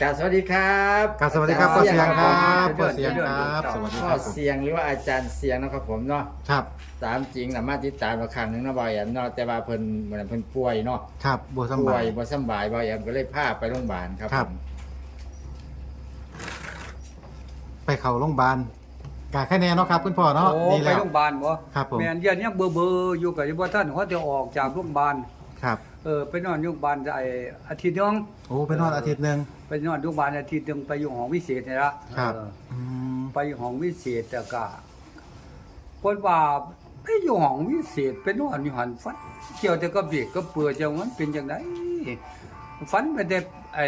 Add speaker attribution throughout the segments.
Speaker 1: กราบสวัสดีครับ
Speaker 2: ครับสวัสดีครับพ่อเสียงครับ
Speaker 1: ผม
Speaker 2: พ่อเสียงครับสวัสดี
Speaker 1: พ่
Speaker 2: ค
Speaker 1: อ
Speaker 2: รับ
Speaker 1: เสียงหรือว่าอาจารย์เสียงเนาะครับผมเนาะ
Speaker 2: ครับ
Speaker 1: ตามจริงนะมาติดตามมาครั้งหนึงเนาะบ่อยแอมเนาะแต่ว่าเพิ่นเหมือนเพิ่นป่วยเนาะ
Speaker 2: ครับบัวสำ
Speaker 1: ป่
Speaker 2: บา
Speaker 1: วยยบ่สำบายบ่อยแอมก็เลยพาไปโรงพยาบาลครับ
Speaker 2: ครับ
Speaker 1: ผม
Speaker 2: ไปเข้าโรงพยาบาลกาแค่แน่เนาะครับคุณพ่อเนาะ
Speaker 3: โอ้
Speaker 2: ดี
Speaker 3: ไป
Speaker 2: แล้ว
Speaker 3: โรงพยาบาลบ่
Speaker 2: ครับผม
Speaker 3: แม่นเดี๋ย็นยังเบอร์เบอร์อยู่กับว่าท่านเขาจะออกจากโรงพยาบาล
Speaker 2: ครับ
Speaker 3: เออไปนอนโรงพยาบาลได้อาทิตย์หนึง
Speaker 2: โอ้ไปนอนอาทิตย์หนึ่ง
Speaker 3: ไปนอนโรงพยาบาลอาทิตย์หนึงไปอยู่ห้องวิเศษนี่ละ
Speaker 2: ครับ
Speaker 3: เออ
Speaker 2: อืม
Speaker 3: ไปห้องวิเศษแต่ก็เพิ่นว่าไปอยู่ห้องวิเศษไปนอนอยู่หันฝันเกี่ยวแต่กับเด็กก็เปื่อจังมันเป็นจังไดฝันไปแต่ไอ้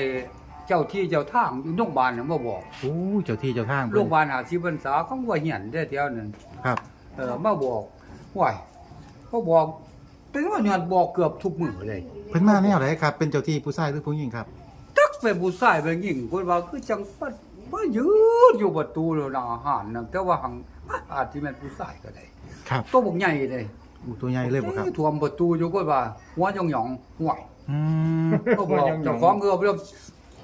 Speaker 3: เจ้าที่เจ้าทางอยู่โรงพยาบาลน่ะบ่บอก
Speaker 2: โอ้เจ้าที่เจ้าทาง
Speaker 3: โรงพยาบาลหาสิพรรษาของว่าเหียนได้แถวนั้น
Speaker 2: ครับ
Speaker 3: เออมาบอกว่ายเขาบอก เป็นว่าเนี่ยบอกเกือบทุกมือเลย
Speaker 2: เพิ่นมาแนวไหนครับ เป็นเจ้าที่ผู้ชายหรือผู้หญิงครับ
Speaker 3: จักไปผู้ชายไปยิงคนว่าคือจังปัดมายืนอยู่ประตูแล้วอาหารนะแต่ว่าหังอาจสิแม่นผู้ชายก็ได้
Speaker 2: ครับ
Speaker 3: ตัวบักใหญ่เลย
Speaker 2: อู้ตัวใหญ่เลยบ่ครับ
Speaker 3: ท่วมประตูอยู่คนว่าหัวหยองๆห่วย
Speaker 2: อืม
Speaker 3: ก็บอกเจ้าของเงือบเรื่อง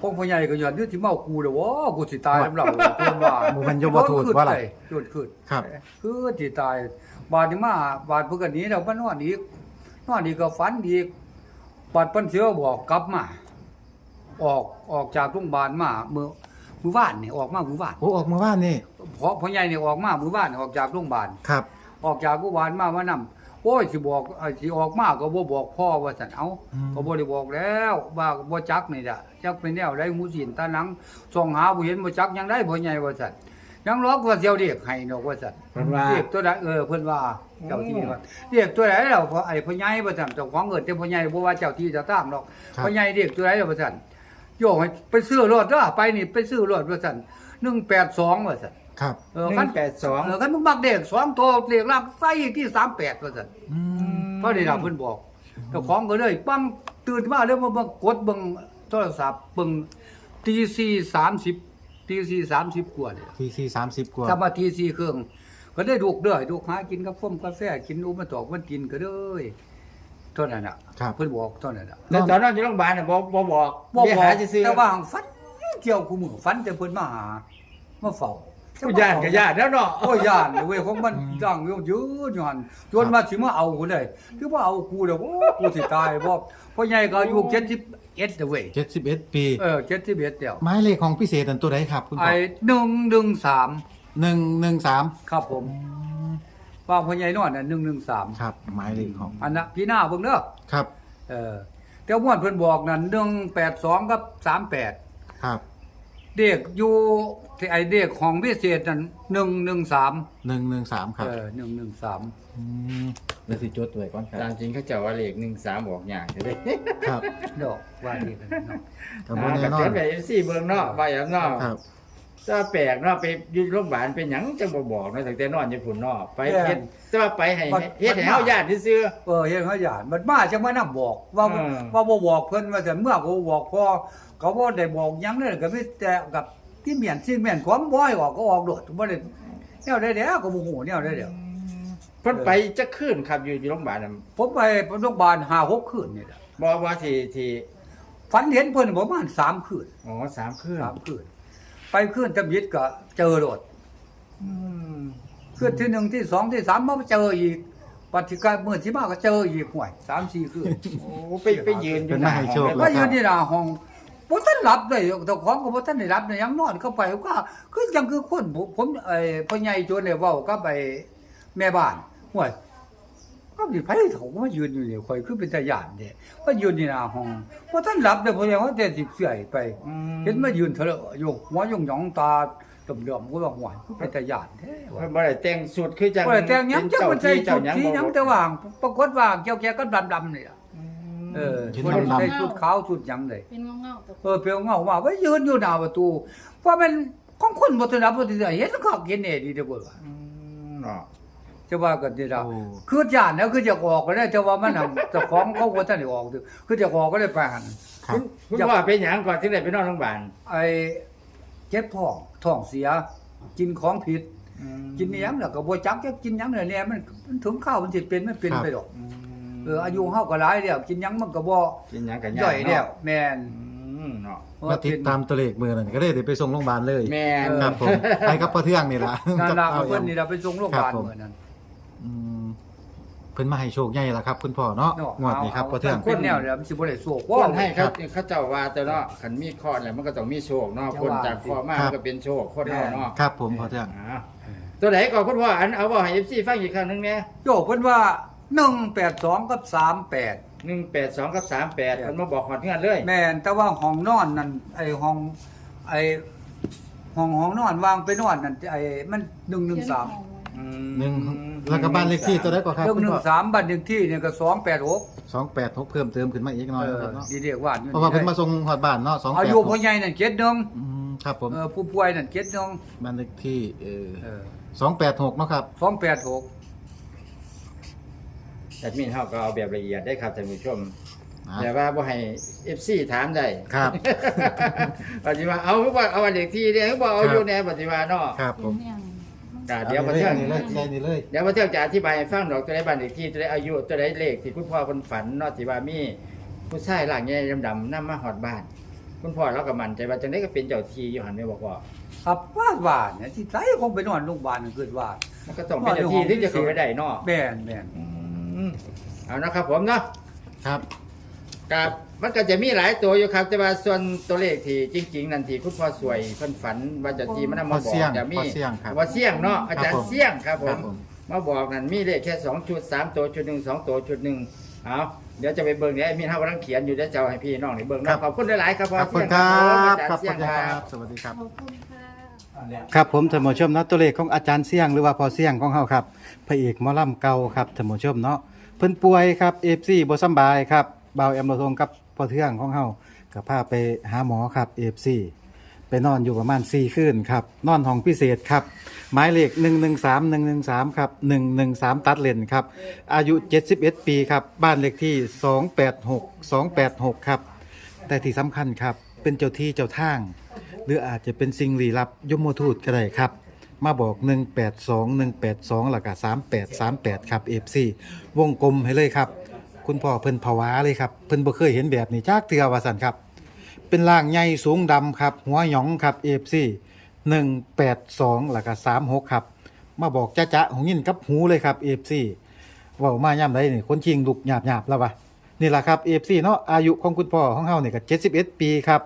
Speaker 3: พวกพ่อใหญ่ก็ย้อนนึกสิเมากูเด้อวะกูสิตายนำเราเพิ่นว่า
Speaker 2: บ่แม่นยมทูตว่าล่ะ
Speaker 3: จุดขึ้น
Speaker 2: ครับ
Speaker 3: คือสิตายบาดนี้มาบาดเพิ่นก็หนีแล้วมานอนอีก นอนอีกก็ฝันอีกบาดเพิ่นเสือบอกกลับมา ออกออกจากโรงพยาบาลมามื้อมื้อวานนี่ออกมามื้อวาน
Speaker 2: โอ้ออกมาบ้านนี่
Speaker 3: เพราะพ่อใหญ่นี่ออกมามื้อวานออกจากโรงพยาบาล
Speaker 2: ครับ
Speaker 3: ออกจากโรงพยาบาลมามานํโอ้ยสิบอกเอ้ยสิออกมาก็บ่บอกพ่อว่าซั่นเอ้า
Speaker 2: อืม
Speaker 3: ก็บ่ได้บอกแล้วว่าบ่จักนี่ล่ะจักเป็นแนวใดหมูสินตาหนังส่องหาบ่เห็นบ่จักหยังได้พ่อใหญ่ว่าซั่น ยังล็อกว่าเสียวเด็กให้ดอกว่าซั่น
Speaker 1: เพิ่นว่า
Speaker 3: เรียกตัวใดเออเพิ่นว่าเจ้าที่ว่าเรียกตัวใดแล้วพอไอ้พ่อใหญ่ว่าซั่นเจ้าของเอิ้นแต่พ่อใหญ่บ่ว่าเจ้าที่เจ้าทางดอก
Speaker 2: ครับ
Speaker 3: พ่อใหญ่เรียกตัวใดแล้วว่าซั่นโยกให้ไปซื้อรถเด้อไปนี่ไปซื้อรถว่าซั่น182ว่าซั่น
Speaker 2: ครับ
Speaker 3: เออคัน
Speaker 1: 182
Speaker 3: เออคันมึงมักเด็กสองตัวเรียกลักใส่ที่38ว่าซั่น
Speaker 2: อืม
Speaker 3: เพราะนี่ล่ะเพิ่นบอกเจ้าของก็เลยปั้งตื่นมาแล้วมาเบิ่งกดเบิ่งโทรศัพท์เบิ่งตี 4 30ตี4 30กว่าเลย
Speaker 2: ทีซีสามสิบกว่า
Speaker 3: ถ้ามาตี4เครื่อง ก็ได้ลูกเด้อลูกหากินกับส้มกาแฟกินอุมาตอกมันกินก็เด้อเท่านั้นน่ะ
Speaker 2: ครับ
Speaker 3: เพิ่นบอกเท่านั้นน่ะ
Speaker 1: แล้วตอนนั้นอยู่โรงพยาบาลน่ะบ่บ่บอก
Speaker 3: บ่
Speaker 1: เดี๋ยว
Speaker 3: บอ
Speaker 1: หากซื่อๆ
Speaker 3: แต่ว่าฝันเกี่ยวคู่มือฝันแต่เพิ่นมาหามาเฝ้า
Speaker 1: ผู้ญาติก็ญาติแล้วเนาะ
Speaker 3: โอ้ยย่านเว้ยของมันจังอยู่ยืนอยู่หั่นจนมาสิมาเอากูได้คือว่าเอากูแล้วโอ้กูสิตายบ่พ่อใหญ่ก็อายุ71 เด้อเว้ย
Speaker 2: เจ็ดสิบเอ็ดปี
Speaker 3: เออ71เดียว
Speaker 2: หมายเลขของพิเศษอันตัวไหนครับ คุณพ่
Speaker 3: ไอ้
Speaker 2: อ
Speaker 3: หนึ่งหนึ่งสาม
Speaker 2: หนึ่งหนึ่งสาม
Speaker 3: ครับผมว่าพ่อใหญ่นอนน่ะหนึ่งหนึ่งสาม
Speaker 2: ครับหมายเลขของ
Speaker 3: อันน่ะพี่หน้าเบิ่งเด้อ
Speaker 2: ครับ
Speaker 3: เออแต่ม่วนเพิ่นบอกนั่นหนึ่งแปดสองกับสามแปด
Speaker 2: ครับ
Speaker 3: เด็กอยู่ที่ไอเด็กของพิเศษนั่นหนึ่งหนึ่งสาม
Speaker 2: หนึ่งหนึ่งสามครับ
Speaker 3: เออหนึ่งหนึ่งสาม
Speaker 2: มแล้วสิจดไว้ก่อนค
Speaker 1: ตา
Speaker 2: รั
Speaker 1: ม
Speaker 2: บ
Speaker 1: จริงเขาเจ้าว่าเลข13บอกยากเด้
Speaker 2: ครับ
Speaker 3: ดอกว่าดีกันเนาะ
Speaker 2: กับโบแน่นอ
Speaker 1: อ่า
Speaker 2: น
Speaker 1: ก็ไป FC เบิ่งเนาะว่าอย่างเนาะ
Speaker 2: ครับ
Speaker 1: ถ้าแปลกเนาะไปอยู่โรงพยาบาลเป็นหยังจังบ่บอกเนาะตั้งแต่นอนอยู่พุ่นเนาะไปเฮ็ดแต่ว่าไปให้เฮ็ดให้เฮาญาติซื่อ
Speaker 3: เออเฮ็ดเขาหยาดมันมาจังมานํบอกว่า
Speaker 1: อืม
Speaker 3: ว่าบ่บอกเพิ่นว่าแต่เมื่อก็บอกพอเขาบ่ได้บอกหยังเลยก็มีแต่กับที่เมียนที่เมียนความบ่ให้ออกก็ออกโดดบ่ได้แนวได้แล้วก็บ่ฮู้แนวได้แล้ว
Speaker 1: เพิ่นไปจะคืนครับอยู่อยู่โรงพยาบาลน่ะ
Speaker 3: ผมไปโรงพยาบาล5 6คืนนี่แหละ
Speaker 1: บ่ว่าที่ที่
Speaker 3: ฝันเห็นเพิ่นประมาณ3คืน
Speaker 1: อ๋อสามคืน
Speaker 3: 3คืน ไปคืนตำยิดก็เจอโดด
Speaker 1: อืม
Speaker 3: คืนที่หนึ่งที่สองที่สามมาเจออีกปัจจุบันมื้อที่มาก็เจออีกห่วย3 4คืน
Speaker 1: โอ้ไปไปยืนอยู่หน้าห้อง
Speaker 2: เป็นมาให้โชค
Speaker 1: เลย
Speaker 3: ว่าอยู่ที่หน้าห้องบ่ทันหลับเลยเจ้าของก็บ่ทันได้หลับเลยยังนอนเข้าไปก็คือจังคือคนผมผมไอ้พ่อใหญ่โจนเนี่ยเว้ากับไอ้แม่บ้านห่วย ก็มีไผเขาก็มายืนอยู่นี่ข่อยคือเป็นตาย่านเด้ว่ายืนที่หน้าห้องบ่ทันหลับเลยพ่อใหญ่ว่าแต่สิเสื่อยไป
Speaker 1: อืม
Speaker 3: เห็นมายืนเถอะอยู่หัวหยองๆตาดำๆก็ว่าห่วยคือเป็นตาย่านแท้ว่า
Speaker 1: เพิ่นบ่ได้แต่งสุดคือจัง
Speaker 3: บ่ได้แต่งหยังจักมันใส่
Speaker 1: เจ้า
Speaker 3: ชุด
Speaker 1: หยัง
Speaker 3: สีหยัง
Speaker 1: บ่
Speaker 3: แต่ว่าปรากฏว่าเกี่ยวแก่ก็ดำๆนี่ล่ะเออ
Speaker 2: เห็น
Speaker 3: คน
Speaker 2: ดำๆ
Speaker 3: ใส่ชุดขาวชุดหยังเลย
Speaker 4: เป็นเงาเงาๆแต่
Speaker 3: เออเพียงเงาว่าไว้ยืนอยู่หน้าประตูเพราะมันของคนบ่ทันรับบ่ทันได้เห็นก็เห็นแน่ดีเด้อบ่ว่า
Speaker 1: อืมเนาะ
Speaker 3: จะว่ากันนี่ล่ะ
Speaker 2: โอ้
Speaker 3: คือญาติแล้วคือจะออกก็ได้แต่ว่ามันน่ะเจ้าของเขาบ่ทันได้ออกคือคือจะออกก็ได้ไปหัน
Speaker 2: ครับ
Speaker 1: คุณคุณว่าเป็นหยังก่อนที่ได้ไปนอนโรงพยาบาล
Speaker 3: ไอ้เจ็บท้องท้องเสีย กินของผิด กินอิหยังแล้วก็บ่จักจะกินหยังเนี่ยมันมันถึงข้าวมันสิเป็นมันเป็นไปดอก
Speaker 1: อืม
Speaker 3: เอออายุเฮาก็หลายแล้วกินหยังมันก็บ่
Speaker 1: กินหยังกัน
Speaker 3: ย่อยแล้วแม่น
Speaker 1: อืมมเนาะ
Speaker 2: มาติดตามตัวเลขมือนั่นก็เลยได้ไปส่งโรงพยาบาลเลย
Speaker 1: แม่น
Speaker 2: ครับผมไปกับพ่อเทืองนี่ล่ะ
Speaker 3: นั่นล่ะ
Speaker 2: กับ
Speaker 3: เพิ่น
Speaker 2: แอม
Speaker 3: นี่เราไปส่งโรงพยาบาล
Speaker 2: ครับผม
Speaker 3: มื้อนั้น
Speaker 2: อืมเพิ่นมาให้โชคใหญ่ล่ะครับ คุณพ่อเนาะ
Speaker 3: เนาะ
Speaker 2: งวดนี้ครับพ่อเทือง
Speaker 3: คนแนวเนี่ยมันสิบ่ได้โศก
Speaker 1: ค
Speaker 3: ว่าน
Speaker 1: ให้
Speaker 3: ค
Speaker 1: เขา
Speaker 3: รับ
Speaker 1: เขาเจ้าว่าแต่เนาะคันมีข้อแล้วมันก็ต้องมีโชคเนาะ
Speaker 3: จะ
Speaker 1: คน
Speaker 3: ว่า
Speaker 1: จากข้อมา
Speaker 2: ครับ
Speaker 1: มันก็เป็นโชคคนเฮาเนาะ
Speaker 2: ครับผมพ่อเทือง
Speaker 1: อ่าตัวไหนก่อนคุณพ่ออันเอาบ่ให้ FC ฟังอีกครั้งหนึงแหน่
Speaker 3: โยกเพิ่นว่า 182 กับ 38
Speaker 1: 182กับ38มันมาบอกฮอดเฮือนเลย
Speaker 3: แม่นแต่ว่าห้องนอนนั่นไอ้ห้องไอ้ห้องห้องนอนวางไปนอนนั่นไอ้มัน113
Speaker 1: อืม
Speaker 2: หนึ่งแล้วก็บ้านเลขที่ตัวใดก็ครับ
Speaker 3: เรื่อง
Speaker 2: คุณ
Speaker 3: หนึ่
Speaker 2: พ่
Speaker 3: ง
Speaker 2: อ
Speaker 3: สามบัตรหนึ่งที่เนี่ยก็สองแปดหก
Speaker 2: สองแปดหกเพิ่มเติมขึ้นมาอีกหน่อยนะครับเนาะ
Speaker 3: ดีเรียกว่าอยู่
Speaker 2: เพราะว่าเพิ่นมาส่งฮอดบ้านเนาะสอง
Speaker 3: อา
Speaker 2: แปด
Speaker 3: ยุพ่อใหญ่นั่นเจ็ดหนึง
Speaker 2: อืมครับผม
Speaker 3: เออผู้ป่วยนั่นเจ็ดหนึง
Speaker 2: บ้านเลขที่เออ
Speaker 3: เออ
Speaker 2: สองแปดหกเนาะครับ
Speaker 3: สองแปดหก
Speaker 1: แอดมินเฮาก็เอาแบบละเอียดได้ครับท่านผู้ชม
Speaker 2: อ่า
Speaker 1: แต่ว่าบ่ให้ FC ถามได้
Speaker 2: ครับ
Speaker 1: ปฏิว่าเอาคือว่าเอาอันเด็กที่เนี่ยคือบ่เอาอยู่แน่ปฏิว่าเนาะ
Speaker 2: ครับผม
Speaker 1: อ่า เดี๋ยวมาเที่ยง
Speaker 2: นี่เลยใช่นี่เลย
Speaker 1: เดี๋ยวมาเที่ยงจะอธิบายให้ฟังดอกตัวใดบ้านเด็กที่ตัวใดอายุตัวใดเลขที่คุณพ่อเพิ่นฝันเนาะที่ว่ามีผู้ชายร่างใหญ่ดำๆนำมาฮอดบ้าน คุณพ่อเราก็มั่นใจว่าจังได๋ก็เป็นเจ้าที่อยู่หั่นแม่บอกว่า
Speaker 3: ครับว่าว่าเนี่ยที่ไสคงไปนอนโรงพยาบาลนั่นเกิดว่า
Speaker 1: มันก็ต้องเป็นเจ้าที่ถึงจะเข้าไปได้เนาะ
Speaker 3: แม่นแม่น
Speaker 1: อืมเอานะครับผมเนาะ
Speaker 2: ครับ
Speaker 1: กับมันก็จะมีหลายตัวอยู่ครับ แต่ว่าส่วนตัวเลขที่จริง ๆ นั่นที่คุณพ่อสวยเพิ่นฝันว่าเจะทีมันนำ
Speaker 2: พ่
Speaker 1: มา
Speaker 2: อ
Speaker 1: บอก
Speaker 2: เสี่ยง
Speaker 1: จะมี
Speaker 2: พ่อเสี่ยงครับ
Speaker 1: ว่าเสี่ยงเนาะอาจาร
Speaker 2: ครั
Speaker 1: ย์
Speaker 2: บผม
Speaker 1: เสี่ยงครับผ
Speaker 2: ครั
Speaker 1: ม
Speaker 2: บผม
Speaker 1: มาบอกนั่นมีเลขแค่2ชุด3ตัวชุดหนึ่งสองตัวชุดหนึ่งเอาเดี๋ยวจะไปเบิ่งเนี่ยมีเฮากำลังเขียนอยู่เดี๋ยวจะเอาให้พี่น้องได้เบิ่ง
Speaker 2: ครั
Speaker 1: เนาะ
Speaker 2: บ
Speaker 1: ขอบคุณหลายๆครับ
Speaker 2: ข
Speaker 1: พ่อ
Speaker 2: อบคุ
Speaker 1: เสี่
Speaker 2: ณ
Speaker 1: ยง
Speaker 2: ครั
Speaker 1: ผมอาจาร
Speaker 2: บขอบ
Speaker 1: ย์เสี่
Speaker 2: คุ
Speaker 1: ย
Speaker 2: ณ
Speaker 1: ง
Speaker 2: ค
Speaker 1: ค
Speaker 2: รั
Speaker 1: รั
Speaker 2: บ บ สวัสดีครับ
Speaker 4: ขอบคุณค่ะ
Speaker 2: ครับผมท่านผู้ชมเนาะตัวเลขของอาจารย์เสี่ยงหรือว่าพอเสี่ยงของเฮาครับพระเอกหมอลำเก่าครับท่านผู้ชมเนาะเพิ่นป่วยครับ FC บ่สำบายครับเบาแอมโลทงกับพ่อเทืองของเฮาก็พาไปหาหมอครับ FC ไปนอนอยู่ประมาณ4คืนครับ นอนห้องพิเศษครับ หมายเลข 113 113 ครับ 113 ตัดเลนครับ อายุ 71 ปีครับ บ้านเลขที่ 286 286 ครับ แต่ที่สำคัญครับ เป็นเจ้าที่เจ้าทาง หรืออาจจะเป็นสิ่งลี้ลับยมทูตก็ได้ครับ มาบอก 182 182หลัก3838 ครับ FC วงกลมให้เลยครับ คุณพ่อเพิ่นผวาเลยครับเพิ่นบ่เคยเห็นแบบนี้จากเทือว่าซั่นครับ เป็นร่างใหญ่สูงดำครับ หัวหยองครับ FC 182หลัก36ครับ มาบอกจ้าจ๊ะของยินกับหูเลยครับ FC เว้ามาย่ำใดนี่คนชิงลุกหยาบๆแล้ววะนี่แหละครับ FC เนาะอายุของคุณพ่อของเฮานี่ก็71 ปีครับ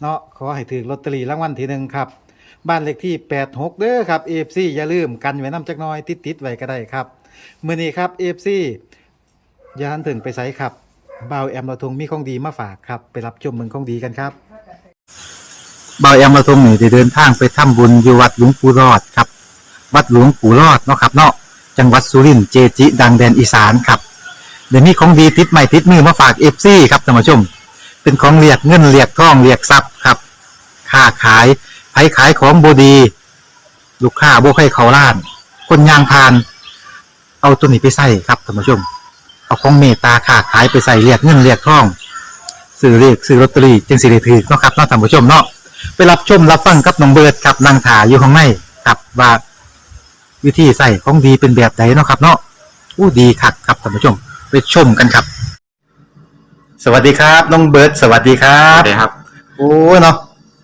Speaker 2: เนาะขอให้ถือลอตเตอรี่รางวัลที่หนึ่งครับบ้านเลขที่ 86 เด้อครับ AFC อย่าลืมกันไว้น้ำจักน้อยติดๆไว้ก็ได้ครับ เมื้อนี้ครับ AFC ย่าหันถึงไปไสครับบ่าวแอมเราทงมีของดีมาฝากครับ ไปรับชมเมืองของดีกันครับบ่าวแอมเราทงนี่ได้เดินทางไปทำบุญอยู่วัดหลวงปู่รอดครับ วัดหลวงปู่รอดเนาะครับเนาะจังหวัดสุรินทร์เจจิ ดังแดนอีสานครับเดี๋ยวนี้ของดีติดใหม่ติดมือมาฝาก FC ครับท่านผู้ชม เป็นของเรียกเงินเรียกทองเรียกทรัพย์ครับค้าขายไผขายของบดี ลูกค้าบ่ใครเขาล้าน คนยางพาน เอาตัวนี้ไปใส่ครับท่านผู้ชม เอาของเมตตาค้าขายไปใส่เรียกเงินเรียกทองซื้อเรียกซื้อลอตเตอรี่จึงสิได้ถือเนาะครับเนาะท่านผู้ชมเนาะไปรับชมรับฟังกับน้องเบิร์ดครับนางถาอยู่ข้างในครับว่าวิธีใส่ของดีเป็นแบบไหนเนาะครับ เนาะอู้ดีคักครับท่านผู้ชม ไปชมกันครับ สวัสดีครับน้องเบิร์ดสวัสดีครั
Speaker 5: ครับบเลยครับ
Speaker 2: โอ้เนาะ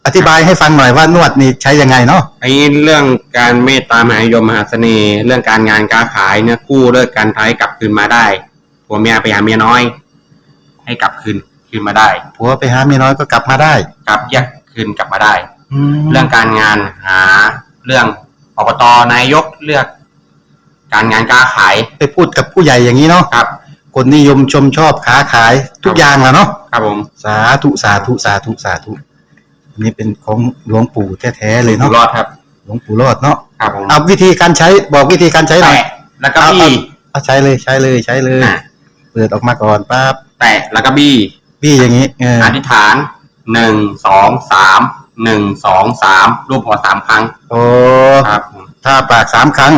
Speaker 2: อธิบายให้ฟังหน่อยว่านวดนี่ใช้ยังไงเนาะ
Speaker 5: ไอ้เรื่องการเมตตามหานิยมมหาเสน่ห์เรื่องการงานการขายเนี่ยกู้เลิกการท้ายกลับคืนมาได้ ผัวเมียไปหาเมียน้อย ให้กลับคืนคืนมาได้
Speaker 2: ผัวไปหาเมียน้อยก็กลับมาได้
Speaker 5: กลับแยกคืนกลับมาได้
Speaker 2: แล้
Speaker 5: เรื่
Speaker 2: ว
Speaker 5: องการงานหาเรื่องอบตนายกเลือก การงานการขาย
Speaker 2: ไปพูดกับผู้ใหญ่อย่างนี้เนาะ
Speaker 5: ครับ
Speaker 2: คนนิยมชมชอบค้าขายทุกอย่างแหละเนาะ
Speaker 5: ครับผม
Speaker 2: สาธุสาธุสาธุสาธุอันนี้เป็นของหลวงปู่แท้ๆเลย
Speaker 5: อยู่
Speaker 2: เนาะ
Speaker 5: รอดครับ
Speaker 2: หลวงปู่รอดเนาะ
Speaker 5: ครับผม
Speaker 2: เอาวิธีการใช้บอกวิธีการใช้หน่อย
Speaker 5: แตะแล้วก็บี้
Speaker 2: เอาใช้เลยใช้เลยใช้เลย
Speaker 5: อะ
Speaker 2: เปิดออกมาก่อนปั๊บ
Speaker 5: แตะแล้วก็บี้
Speaker 2: พี่อย่างนี้เออ
Speaker 5: อธิษฐานหนึ่งสองสามหนึ่งสองสามรูปหัวสามครั้ง
Speaker 2: โอ้
Speaker 5: ครับผม
Speaker 2: ถ้าปากสามครั้ง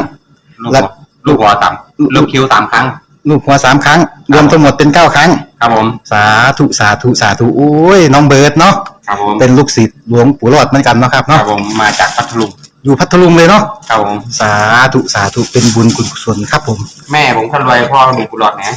Speaker 5: ลูก
Speaker 2: แล้
Speaker 5: หั
Speaker 2: ว
Speaker 5: วลูกหัวสามลูกคิ้วสามครั้ง
Speaker 2: ลูกหัวสามครั้ง รวมทั้งหมดเป็นเก้าครั้ง
Speaker 5: ครับผม
Speaker 2: สาธุสาธุสาธุโอ้ยน้องเบิร์ดเนาะ
Speaker 5: ครับผม
Speaker 2: เป็นลูกศิษย์หลวงปู่รอดเหมือนกันเนาะครับ
Speaker 5: ครั
Speaker 2: เนาะ
Speaker 5: บผมมาจากพัทลุง
Speaker 2: อยู่พัทลุงเลยเนาะ
Speaker 5: ครับผม
Speaker 2: สาธุสาธุเป็นบุญกุศลครับผม
Speaker 5: แม่ผมคนรวยพ่อมีกุหลาบนะ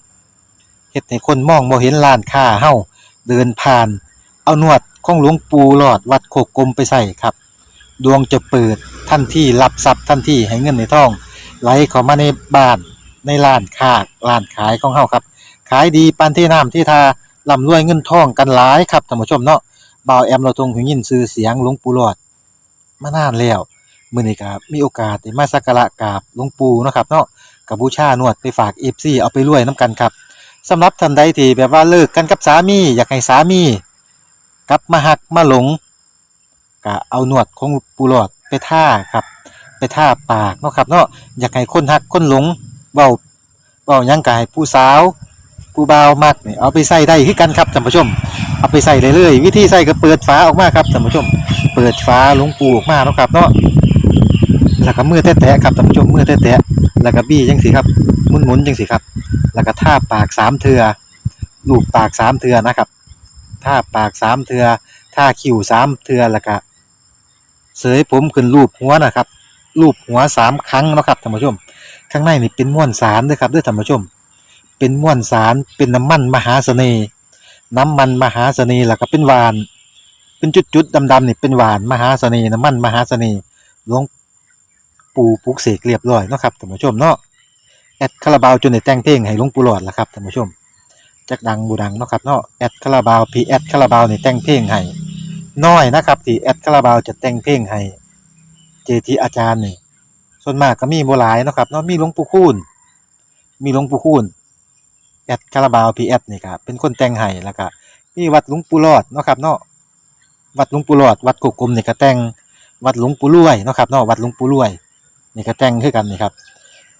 Speaker 2: เฮ็ดให้คนมองบ่เห็นร้านค้าเฮาเดินผ่าน เอานวดของหลวงปู่หลอดวัดโคกกลมไปใส่ครับ ดวงจะเปิดทันที่รับทรัพย์ทันที่ให้เงินในท้อง ไหลเข้ามาในบ้านในร้านค้าร้านขายของเฮาครับ ขายดีปานที่น้ำที่ทาร่ำรวยเงินทองกันหลายครับท่านผู้ชมเนาะบ่าวแอมเราทรงหูยินชื่อเสียงหลวงปู่หลอดมานานแล้วมื้อนี้ก็มีโอกาสได้มาสักการะกราบหลวงปู่เนาะครับเนาะกับบูชานวดไปฝาก FC เอาไปรวยนํกันครับ สำหรับท่านใดที่แบบว่าเลิกกันกับสามี อยากให้สามีกลับมาหักมาหลงก็เอาหนวดของปูหลอดไปท่าครับ ไปท่าปากเนาะครับเนาะอยากให้คนหักคนหลงเบาเบายังกายผู้สาวผู้บ่าวมักนี่เอาไปใส่ได้คือกันครับท่านผู้ชม เอาไปใส่เลยเลยวิธีใส่ก็เปิดฝาออกมาครับท่านผู้ชม เปิดฝาหลวงปูออกมาเนาะครับเนาะแล้วก็มือแตะๆครับท่านผู้ชมมือแตะๆแล้วก็บี้จังสิครับหมุนๆจังสิครับ แล้วก็ท่าปากสามเทือลูบปากสามเทือนะครับท่าปากสามเทือท่าคิ้วสามเทือแล้วก็เสยผมขึ้นรูปหัวนะครับรูปหัวสามครั้งนะครับท่านผู้ชม ข้างในนี่เป็นม้วนสารด้วยครับด้วยท่านผู้ชม เป็นม้วนสารเป็นน้ำมันมหาเสน่ห์น้ำมันมหาเสน่ห์แล้วก็เป็นหวาน เป็นจุดๆดำๆนี่เป็นหวานมหาเสน่ห์น้ำมันมหาเสน่ห์หลวงปู่ปุกเสกเรียบร้อยนะครับท่านผู้ชมเนาะ แอดคาราบาวจนได้แต่งเพลงให้หลวงปู่หลอดละครับท่านผู้ชมจักดังบูดังเนาะครับเนาะแอดคาราบาวพีแอดคาราบาวนี่แต่งเพลงให้น้อยนะครับที่แอดคาราบาวจะแต่งเพลงให้เจทีอาจารย์นี่ส่วนมากก็มีบ่หลายเนาะครับเนาะมีหลวงปู่คูณมีหลวงปู่คูณแอดคาราบาวพีแอดนี่ครับเป็นคนแต่งให้แล้วก็มีวัดหลวงปู่รอดเนาะครับเนาะวัดหลวงปู่รอด วัดกุกกลมนี่ก็แต่งวัดหลวงปู่รวยเนาะครับเนาะวัดหลวงปู่รวยนี่ก็แต่งคือกันนี่ครับ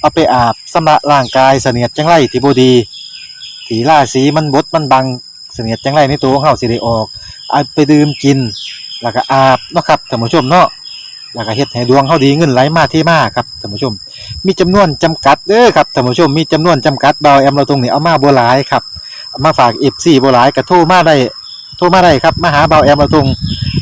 Speaker 2: เอาไปอาบสำระร่างกายเสนียดจังไรที่บดีสีล่าสีมันบดมันบังเสนียดจังไรในตัวของเฮาสิได้ออกเอาไปดื่มกิน แล้วก็อาบเนาะครับท่านผู้ชมเนาะแล้วก็เฮ็ดให้ดวงเฮาดีเงินไหลมาเทมาครับท่านผู้ชม มีจำนวนจำกัดเด้อครับท่านผู้ชมมีจำนวนจำกัดเบาแอมเราตรงนี้เอามาบ่หลายครับเอามาฝาก FC บ่หลายก็โทรมาได้โทรมาได้ครับมาหาเบาแอมเราตรง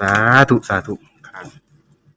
Speaker 2: สาธุ สาธุ
Speaker 5: ครับ